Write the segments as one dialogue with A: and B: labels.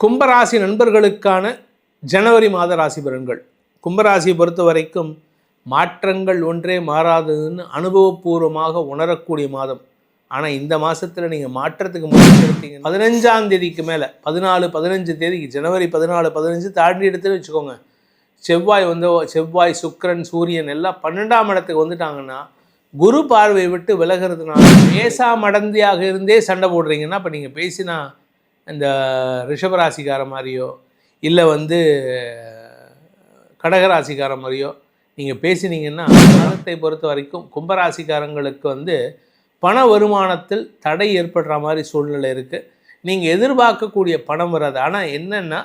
A: கும்பராசி நண்பர்களுக்கான ஜனவரி மாத ராசி பலன்கள். கும்பராசியை பொறுத்த வரைக்கும் மாற்றங்கள் ஒன்றே மாறாததுன்னு அனுபவபூர்வமாக உணரக்கூடிய மாதம். ஆனால் இந்த மாதத்தில் நீங்கள் மாற்றத்துக்கு முயற்சி எடுத்தீங்க பதினஞ்சாம் தேதிக்கு மேலே பதினாலு பதினஞ்சு தேதிக்கு ஜனவரி பதினாலு பதினஞ்சு தாண்டி எடுத்துன்னு வச்சுக்கோங்க. செவ்வாய் வந்து செவ்வாய் சுக்கரன் சூரியன் எல்லாம் பன்னெண்டாம் இடத்துக்கு வந்துட்டாங்கன்னா குரு பார்வை விட்டு விலகிறதுனால பேசா மடந்தியாக இருந்தே சண்டை போடுறீங்கன்னா இப்போ நீங்கள் பேசினா இந்த ரிஷபராசிக்கார மாதிரியோ இல்லை வந்து கடகராசிக்கார மாதிரியோ நீங்கள் பேசினீங்கன்னா காலத்தை பொறுத்த வரைக்கும் கும்பராசிக்காரங்களுக்கு வந்து பண வருமானத்தில் தடை ஏற்படுற மாதிரி சூழ்நிலை இருக்குது நீங்கள் எதிர்பார்க்கக்கூடிய பணம் வராது. ஆனால் என்னென்னா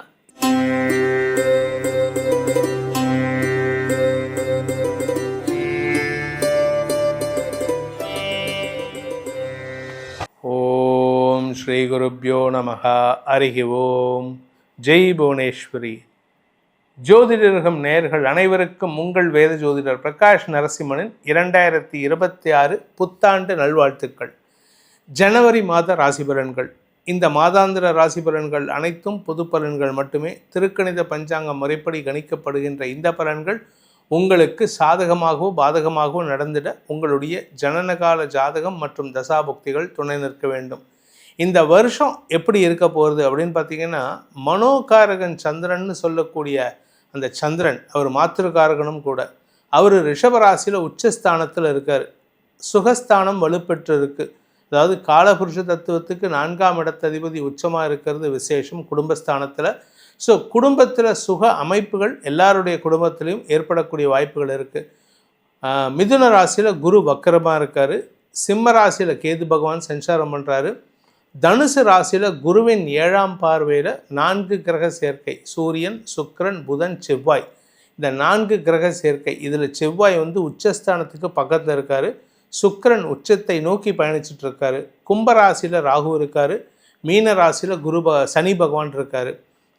A: ஸ்ரீ குருப்யோ நமஹ. அருகி ஓம். ஜெய் புவனேஸ்வரி. ஜோதிடர்கம் நேர்கள் அனைவருக்கும் உங்கள் வேத ஜோதிடர் பிரகாஷ் நரசிம்மனின் இரண்டாயிரத்தி இருபத்தி ஆறு புத்தாண்டு நல்வாழ்த்துக்கள். ஜனவரி மாத ராசி பலன்கள் இந்த மாதாந்திர ராசி பலன்கள் அனைத்தும் பொது பலன்கள் மட்டுமே. திருக்கணித பஞ்சாங்க முறைப்படி கணிக்கப்படுகின்ற இந்த பலன்கள் உங்களுக்கு சாதகமாகவோ பாதகமாகவோ நடந்திட உங்களுடைய ஜனனகால ஜாதகம் மற்றும் தசாபுக்திகள் துணை நிற்க வேண்டும். இந்த வருஷம் எப்படி இருக்க போகிறது அப்படின்னு பார்த்தீங்கன்னா மனோகாரகன் சந்திரன்னு சொல்லக்கூடிய அந்த சந்திரன் அவர் மாத்திருக்காரகனும் கூட அவர் ரிஷபராசியில் உச்சஸ்தானத்தில் இருக்கார். சுகஸ்தானம் வலுப்பெற்று இருக்கு அதாவது காலபுருஷ தத்துவத்துக்கு நான்காம் இடத்ததிபதி உச்சமாக இருக்கிறது விசேஷம் குடும்பஸ்தானத்தில். ஸோ குடும்பத்தில் சுக அமைப்புகள் எல்லாருடைய குடும்பத்திலையும் ஏற்படக்கூடிய வாய்ப்புகள் இருக்குது மிதுன ராசியில் குரு வக்கரமாக இருக்கார். சிம்ம ராசியில் கேது பகவான் சஞ்சாரம் பண்ணுறாரு தனுசு ராசியில் குருவின் ஏழாம் பார்வையில் நான்கு கிரக சேர்க்கை சூரியன் சுக்கிரன் புதன் செவ்வாய். இந்த நான்கு கிரக சேர்க்கை இதில் செவ்வாய் வந்து உச்சஸ்தானத்துக்கு பக்கத்தில் இருக்கார். சுக்கிரன் உச்சத்தை நோக்கி பயணிச்சுட்டு இருக்காரு. கும்பராசியில் ராகு இருக்கார். மீன ராசியில் குரு ப சனி பகவான் இருக்கார்.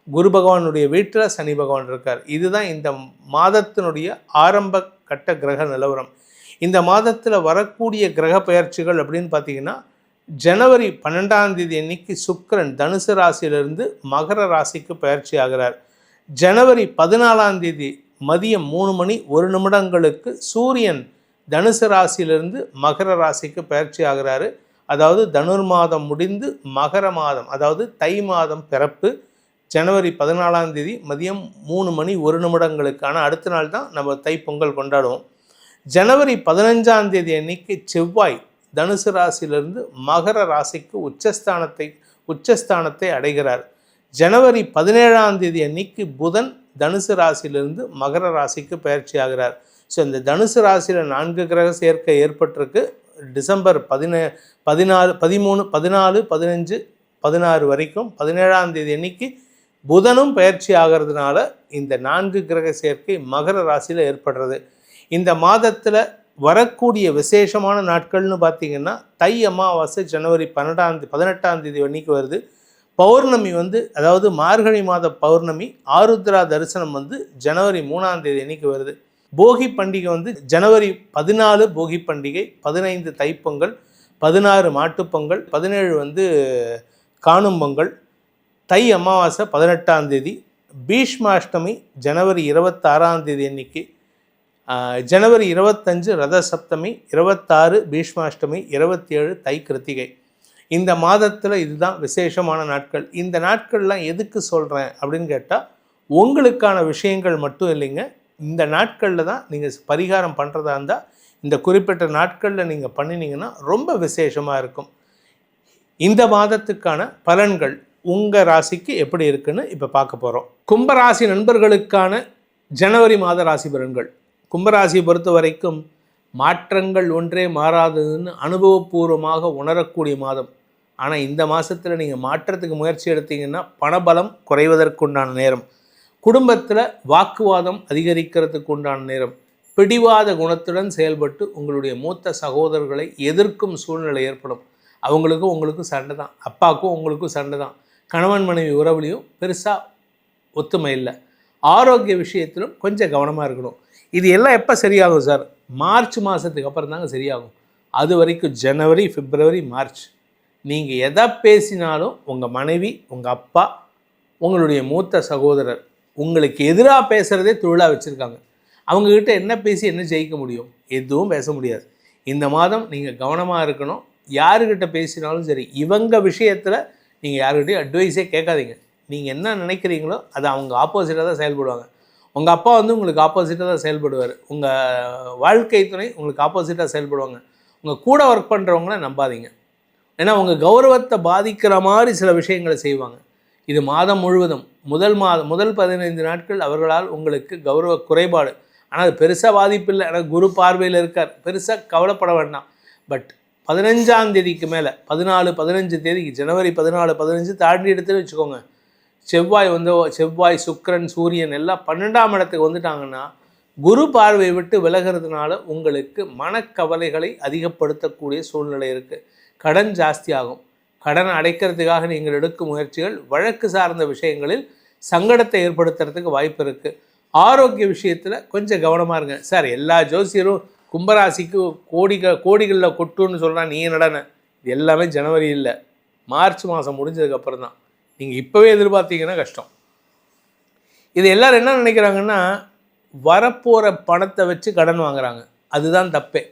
A: குரு பகவானுடைய வீட்டில் சனி பகவான் இருக்கார். இதுதான் இந்த மாதத்தினுடைய ஆரம்ப கட்ட கிரக நிலவரம். இந்த மாதத்தில் வரக்கூடிய கிரக பெயர்ச்சிகள் அப்படின்னு பார்த்தீங்கன்னா ஜனவரி பன்னெண்டாம் தேதி அன்னைக்கு சுக்கிரன் தனுசு ராசியிலிருந்து மகர ராசிக்கு பயிற்சி ஆகிறார். ஜனவரி பதினாலாம் தேதி மதியம் மூணு மணி ஒரு நிமிடங்களுக்கு சூரியன் தனுசு ராசியிலிருந்து மகர ராசிக்கு பயிற்சி ஆகிறாரு. அதாவது தனுர் மாதம் முடிந்து மகர மாதம் அதாவது தை மாதம் பிறப்பு ஜனவரி பதினாலாம் தேதி மதியம் மூணு மணி ஒரு நிமிடங்களுக்கான அடுத்த நாள் தான் நம்ம தை பொங்கல் கொண்டாடுவோம். ஜனவரி பதினஞ்சாம் தேதி அன்னைக்கு செவ்வாய் தனுசு ராசியிலிருந்து மகர ராசிக்கு உச்சஸ்தானத்தை உச்சஸ்தானத்தை அடைகிறார். ஜனவரி பதினேழாம் தேதி அன்னைக்கு புதன் தனுசு ராசியிலிருந்து மகர ராசிக்கு பயிற்சி ஆகிறார் ஸோ இந்த தனுசு ராசியில் நான்கு கிரக சேர்க்கை ஏற்பட்டிருக்கு. டிசம்பர் பதினே பதினாலு பதிமூணு பதினாலு பதினஞ்சு பதினாறு வரைக்கும் பதினேழாம் தேதி அன்னைக்கு புதனும் பயிற்சி ஆகிறதுனால இந்த நான்கு கிரக சேர்க்கை மகர ராசியில் ஏற்படுறது. இந்த மாதத்தில் வரக்கூடிய விசேஷமான நாட்கள்னு பார்த்தீங்கன்னா தை அமாவாசை ஜனவரி பன்னெண்டாம் தேதி பதினெட்டாம் தேதி அன்னைக்கு வருது. பௌர்ணமி வந்து அதாவது மார்கழி மாத பௌர்ணமி ஆருத்ரா தரிசனம் வந்து ஜனவரி மூணாம் தேதி அன்னைக்கு வருது. போகி பண்டிகை வந்து ஜனவரி பதினாலு போகி பண்டிகை பதினைந்து தைப்பொங்கல் பதினாறு மாட்டுப்பொங்கல் பதினேழு வந்து காணும் பொங்கல் தை அமாவாசை பதினெட்டாம் தேதி பீஷ்மாஷ்டமி ஜனவரி இருபத்தாறாம் தேதி அன்னைக்கு ஜனவரி இருபத்தஞ்சு ரத சப்தமி இருபத்தாறு பீஷ்மாஷ்டமி இருபத்தி ஏழு தை கிருத்திகை இந்த மாதத்தில் இதுதான் விசேஷமான நாட்கள். இந்த நாட்கள்லாம் எதுக்கு சொல்கிறேன் அப்படின்னு கேட்டால் உங்களுக்கான விஷயங்கள் மட்டும் இல்லைங்க. இந்த நாட்களில் தான் நீங்கள் பரிகாரம் பண்ணுறதா இருந்தால் இந்த குறிப்பிட்ட நாட்களில் நீங்கள் பண்ணினீங்கன்னா ரொம்ப விசேஷமாக இருக்கும். இந்த மாதத்துக்கான பலன்கள் உங்கள் ராசிக்கு எப்படி இருக்குன்னு இப்போ பார்க்க போகிறோம் கும்பராசி நண்பர்களுக்கான ஜனவரி மாத ராசி பலன்கள். கும்பராசியை பொறுத்த வரைக்கும் மாற்றங்கள் ஒன்றே மாறாததுன்னு அனுபவபூர்வமாக உணரக்கூடிய மாதம். ஆனால் இந்த மாதத்தில் நீங்கள் மாற்றத்துக்கு முயற்சி எடுத்தீங்கன்னா பணபலம் குறைவதற்குண்டான நேரம். குடும்பத்தில் வாக்குவாதம் அதிகரிக்கிறதுக்கு உண்டான நேரம். பிடிவாத குணத்துடன் செயல்பட்டு உங்களுடைய மூத்த சகோதரர்களை எதிர்க்கும் சூழ்நிலை ஏற்படும். அவங்களுக்கும் உங்களுக்கும் சண்டை தான். அப்பாவுக்கும் உங்களுக்கும் சண்டை தான். கணவன் மனைவி உறவுலையும் பெருசாக ஒத்துமை இல்லை. ஆரோக்கிய விஷயத்திலும் கொஞ்சம் கவனமாக இருக்கணும். இது எல்லாம் எப்போ சரியாகும் சார்? மார்ச் மாதத்துக்கு அப்புறம் தாங்க சரியாகும். அது வரைக்கும் ஜனவரி பிப்ரவரி மார்ச். நீங்கள் எதை பேசினாலும் உங்கள் மனைவி உங்கள் அப்பா உங்களுடைய மூத்த சகோதரர் உங்களுக்கு எதிராக பேசுகிறதே தொழிலாக வச்சுருக்காங்க. அவங்கக்கிட்ட என்ன பேசி என்ன ஜெயிக்க முடியும்? எதுவும் பேச முடியாது. இந்த மாதம் நீங்கள் கவனமாக இருக்கணும். யாருக்கிட்ட பேசினாலும் சரி இவங்க விஷயத்தில் நீங்கள் யாருக்கிட்டையும் அட்வைஸே கேட்காதீங்க. நீங்கள் என்ன நினைக்கிறீங்களோ அது அவங்க ஆப்போசிட்டாக தான் செயல்படுவாங்க. உங்கள் அப்பா வந்து உங்களுக்கு ஆப்போசிட்டாக தான் செயல்படுவார். உங்கள் வாழ்க்கை துணை உங்களுக்கு ஆப்போசிட்டாக செயல்படுவாங்க. உங்கள் கூட ஒர்க் பண்ணுறவங்கள நம்பாதீங்க. ஏன்னா உங்கள் கௌரவத்தை பாதிக்கிற மாதிரி சில விஷயங்களை செய்வாங்க. இது மாதம் முழுவதும் முதல் மாதம் முதல் பதினைந்து நாட்கள் அவர்களால் உங்களுக்கு கௌரவ குறைபாடு. ஆனால் அது பெருசாக பாதிப்பு இல்லை. ஆனால் குரு பார்வையில் இருக்கார். பெருசாக கவலைப்பட வேண்டாம். பட் பதினஞ்சாம் தேதிக்கு மேலே பதினாலு பதினஞ்சு தேதிக்கு ஜனவரி பதினாலு பதினஞ்சு தாண்டி எடுத்துன்னு வச்சுக்கோங்க. செவ்வாய் வந்து செவ்வாய் சுக்கிரன் சூரியன் எல்லாம் பன்னெண்டாம் இடத்துக்கு வந்துட்டாங்கன்னா குரு பார்வை விட்டு விலகிறதுனால உங்களுக்கு மனக்கவலைகளை அதிகப்படுத்தக்கூடிய சூழ்நிலை இருக்குது கடன் ஜாஸ்தியாகும். கடன் அடைக்கிறதுக்காக நீங்கள் எடுக்கும் முயற்சிகள் வழக்கு சார்ந்த விஷயங்களில் சங்கடத்தை ஏற்படுத்துறதுக்கு வாய்ப்பு இருக்குது ஆரோக்கிய விஷயத்தில் கொஞ்சம் கவனமாக இருங்க. சார் எல்லா ஜோசியரும் கும்பராசிக்கு கோடிக கோடிகளில் கொட்டுன்னு சொல்கிறான் நீ நடன எல்லாமே ஜனவரி இல்லை. மார்ச் மாதம் முடிஞ்சதுக்கப்புறம் தான் நீங்கள் இப்போவே எதிர்பார்த்தீங்கன்னா கஷ்டம். இது எல்லோரும் என்ன நினைக்கிறாங்கன்னா வரப்போகிற பணத்தை வச்சு கடன் வாங்குறாங்க. அதுதான் தப்பே.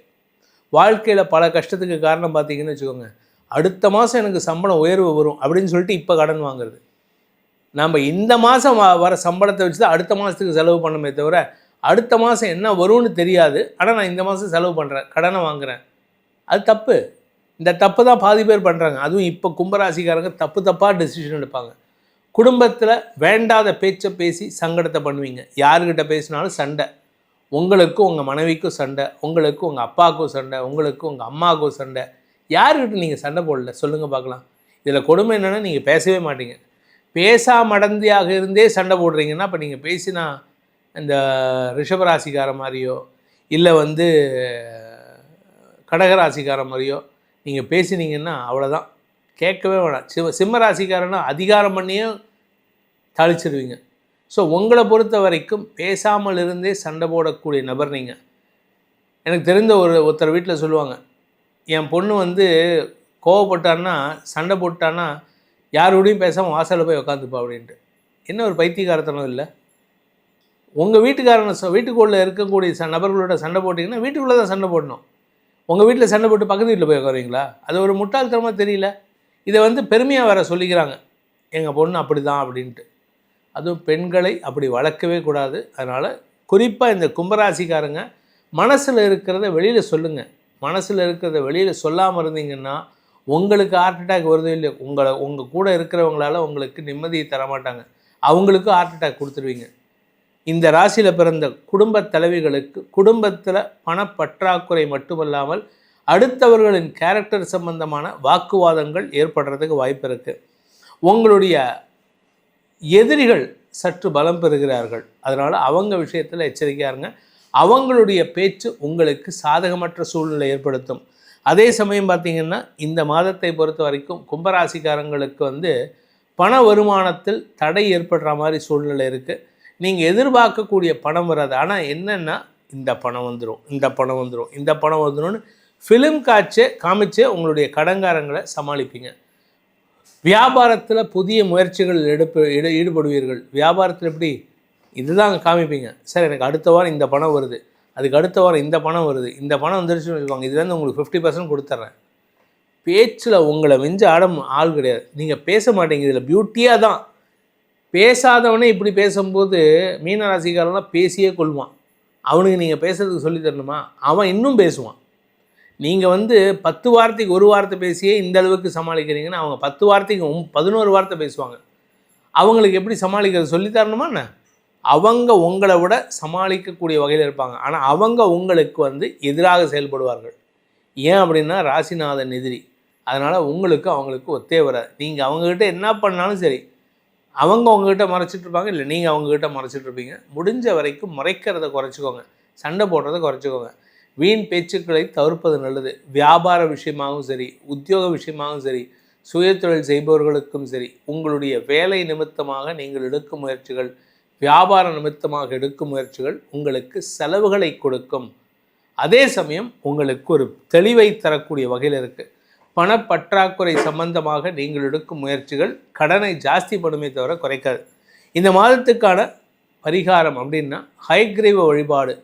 A: வாழ்க்கையில் பல கஷ்டத்துக்கு காரணம் பார்த்தீங்கன்னு வச்சுக்கோங்க. அடுத்த மாதம் எனக்கு சம்பளம் உயர்வு வரும் அப்படின்னு சொல்லிட்டு இப்போ கடன் வாங்குறது. நம்ம இந்த மாதம் வர சம்பளத்தை வச்சு தான் அடுத்த மாதத்துக்கு செலவு பண்ணமே தவிர அடுத்த மாதம் என்ன வரும்னு தெரியாது. ஆனால் நான் இந்த மாதம் செலவு பண்ணுறேன் கடனை வாங்குகிறேன் அது தப்பு. இந்த தப்பு தான் பாதி பேர் பண்ணுறாங்க அதுவும் இப்போ கும்பராசிக்காரங்க தப்பு தப்பாக டெசிஷன் எடுப்பாங்க. குடும்பத்தில் வேண்டாத பேச்சை பேசி சங்கடத்தை பண்ணுவீங்க. யாருக்கிட்ட பேசினாலும் சண்டை. உங்களுக்கும் உங்கள் மனைவிக்கும் சண்டை. உங்களுக்கும் உங்கள் அப்பாவுக்கும் சண்டை. உங்களுக்கும் உங்கள் அம்மாவுக்கும் சண்டை. யாருக்கிட்ட நீங்கள் சண்டை போடல? சொல்லுங்கள் பார்க்கலாம். இதில் கொடுமை என்னென்னா நீங்கள் பேசவே மாட்டீங்க. பேசா மடந்தியாக இருந்தே சண்டை போடுறீங்கன்னா இப்போ நீங்கள் பேசினா இந்த ரிஷபராசிக்கார மாதிரியோ இல்லை வந்து கடகராசிக்கார மாதிரியோ நீங்கள் பேசினீங்கன்னா அவ்வளோதான் கேட்கவே வேணாம். சிவ சிம்மராசிக்காரனா அதிகாரம் பண்ணியும் தாளிச்சிடுவீங்க ஸோ உங்களை பொறுத்த வரைக்கும் பேசாமல் இருந்தே சண்டை போடக்கூடிய நபர் நீங்கள் எனக்கு தெரிந்த ஒரு ஒருத்தர் வீட்டில் சொல்லுவாங்க என் பொண்ணு வந்து கோவப்பட்டான்னா சண்டை போட்டான்னா யாரோடையும் பேசாமல் வாசலில் போய் உக்காந்துப்பா அப்படின்ட்டு. என்ன ஒரு பைத்தியகாரத்தனம் இல்லை? உங்கள் வீட்டுக்காரனை வீட்டுக்குள்ளே இருக்கக்கூடிய ச நபர்களோட சண்டை போட்டிங்கன்னா வீட்டுக்குள்ளே தான் சண்டை போடணும். உங்கள் வீட்டில் சண்டை போட்டு பக்கத்து வீட்டில் போய் உட்காருவீங்களா அது ஒரு முட்டாள்தனமாக தெரியல. இதை வந்து பெருமையாக வேற சொல்லிக்கிறாங்க. எங்கள் பொண்ணு அப்படி தான் அப்படின்ட்டு. அதுவும் பெண்களை அப்படி வளர்க்கவே கூடாது. அதனால் குறிப்பாக இந்த கும்பராசிக்காரங்க மனசில் இருக்கிறத வெளியில் சொல்லுங்கள் மனசில் இருக்கிறத வெளியில் சொல்லாமல் இருந்தீங்கன்னா உங்களுக்கு ஹார்ட் அட்டாக் வருது இல்லை உங்களை உங்கள் கூட இருக்கிறவங்களால உங்களுக்கு நிம்மதியை தரமாட்டாங்க. அவங்களுக்கும் ஹார்ட் அட்டாக் கொடுத்துருவீங்க. இந்த ராசியில் பிறந்த குடும்ப தலைவிகளுக்கு குடும்பத்தில் பணப்பற்றாக்குறை மட்டுமல்லாமல் அடுத்தவர்களின் கேரக்டர் சம்பந்தமான வாக்குவாதங்கள் ஏற்படுறதுக்கு வாய்ப்பு இருக்குது உங்களுடைய எதிரிகள் சற்று பலம் பெறுகிறார்கள். அதனால் அவங்க விஷயத்தில் எச்சரிக்கையாக இருங்க. அவங்களுடைய பேச்சு உங்களுக்கு சாதகமற்ற சூழ்நிலை ஏற்படுத்தும். அதே சமயம் பார்த்திங்கன்னா இந்த மாதத்தை பொறுத்த வரைக்கும் கும்பராசிக்காரங்களுக்கு வந்து பண வருமானத்தில் தடை ஏற்படுற மாதிரி சூழ்நிலை இருக்குது நீங்கள் எதிர்பார்க்கக்கூடிய பணம் வராது. ஆனால் என்னென்னா இந்த பணம் வந்துடும் இந்த பணம் வந்துடும் இந்த பணம் வந்துடும்னு ஃபிலிம் காட்சே காமிச்சே உங்களுடைய கடங்காரங்களை சமாளிப்பீங்க. வியாபாரத்தில் புதிய முயற்சிகள் எடுப்பு ஈடுபடுவீர்கள். வியாபாரத்தில் எப்படி? இதுதான் காமிப்பீங்க. சார் எனக்கு அடுத்த வாரம் இந்த பணம் வருது. அதுக்கு அடுத்த வாரம் இந்த பணம் வருது. இந்த பணம் வந்துருச்சுன்னு வச்சுக்கோங்க. இதுலேருந்து உங்களுக்கு ஃபிஃப்டி பர்சன்ட் கொடுத்துட்றேன் பேச்சில் உங்களை மிஞ்ச ஆடம் ஆள் கிடையாது. நீங்கள் பேச மாட்டீங்க. இதில் பியூட்டியாக தான். பேசாதவனே இப்படி பேசும்போது மீனராசிக்காரெல்லாம் பேசியே கொள்வான். அவனுக்கு நீங்கள் பேசுறதுக்கு சொல்லி தரணுமா? அவன் இன்னும் பேசுவான். நீங்கள் வந்து பத்து வார்த்தைக்கு ஒரு வார்த்தை பேசியே இந்த அளவுக்கு சமாளிக்கிறீங்கன்னா அவங்க பத்து வார்த்தைக்கு பதினோரு வார்த்தை பேசுவாங்க. அவங்களுக்கு எப்படி சமாளிக்கிறது சொல்லித்தரணுமா என்ன? அவங்க உங்களை விட சமாளிக்கக்கூடிய வகையில் இருப்பாங்க. ஆனால் அவங்க உங்களுக்கு வந்து எதிராக செயல்படுவார்கள். ஏன் அப்படின்னா ராசிநாதன் எதிரி. அதனால் உங்களுக்கு அவங்களுக்கு ஒத்தே வராது. நீங்கள் அவங்கக்கிட்ட என்ன பண்ணாலும் சரி அவங்க உங்ககிட்ட மறைச்சிட்டு இருப்பாங்க இல்லை நீங்கள் அவங்கக்கிட்ட மறைச்சிட்டு இருப்பீங்க. முடிஞ்ச வரைக்கும் மறைக்கிறத குறைச்சிக்கோங்க. சண்டை போடுறத குறைச்சிக்கோங்க. வீண் பேச்சுக்களை தவிர்ப்பது நல்லது. வியாபார விஷயமாகவும் சரி உத்தியோக விஷயமாகவும் சரி சுயதொழில் செய்பவர்களுக்கும் சரி உங்களுடைய வேலை நிமித்தமாக நீங்கள் எடுக்கும் முயற்சிகள் வியாபார நிமித்தமாக எடுக்கும் முயற்சிகள் உங்களுக்கு செலவுகளை கொடுக்கும். அதே சமயம் உங்களுக்கு ஒரு தெளிவை தரக்கூடிய வகையில் இருக்குது பணப்பற்றாக்குறை சம்பந்தமாக நீங்கள் எடுக்கும் முயற்சிகள் கடனை ஜாஸ்தி பண்ணுமே தவிர குறைக்காது. இந்த மாதத்துக்கான பரிகாரம் அப்படின்னா ஹைக்ரீவ வழிபாடு.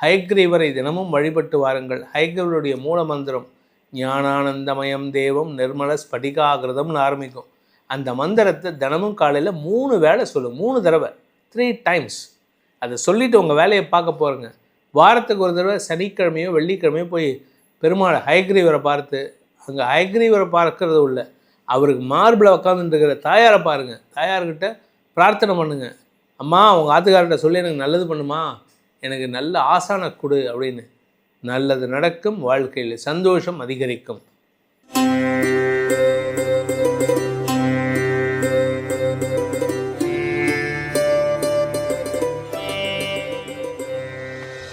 A: ஹைக்ரீவரை தினமும் வழிபட்டு வாருங்கள். ஹைக்ரீவருடைய மூல மந்திரம் ஞானானந்தமயம் தேவம் நிர்மல ஸ்படிகாகிருதம்னு ஆரம்பிக்கும். அந்த மந்திரத்தை தினமும் காலையில் மூணு வேலை சொல்லும் மூணு தடவை த்ரீ டைம்ஸ் அதை சொல்லிவிட்டு உங்கள் வேலையை பார்க்க போகிறேங்க வாரத்துக்கு ஒரு தடவை சனிக்கிழமையோ வெள்ளிக்கிழமையோ போய் பெருமாள் ஹைக்ரீவரை பார்த்து அங்கே ஹைக்ரீவரை பார்க்கறது இல்லை அவருக்கு மார்பில் உட்காந்துருக்கிற தாயாரை பாருங்கள் தாயார்கிட்ட பிரார்த்தனை பண்ணுங்கள் அம்மா உங்கள் ஆத்துக்கார்கிட்ட சொல்லி எனக்கு நல்லது பண்ணுமா? எனக்கு நல்ல ஆசான கொடு அப்படின்னு. நல்லது நடக்கும் வாழ்க்கையில் சந்தோஷம் அதிகரிக்கும்.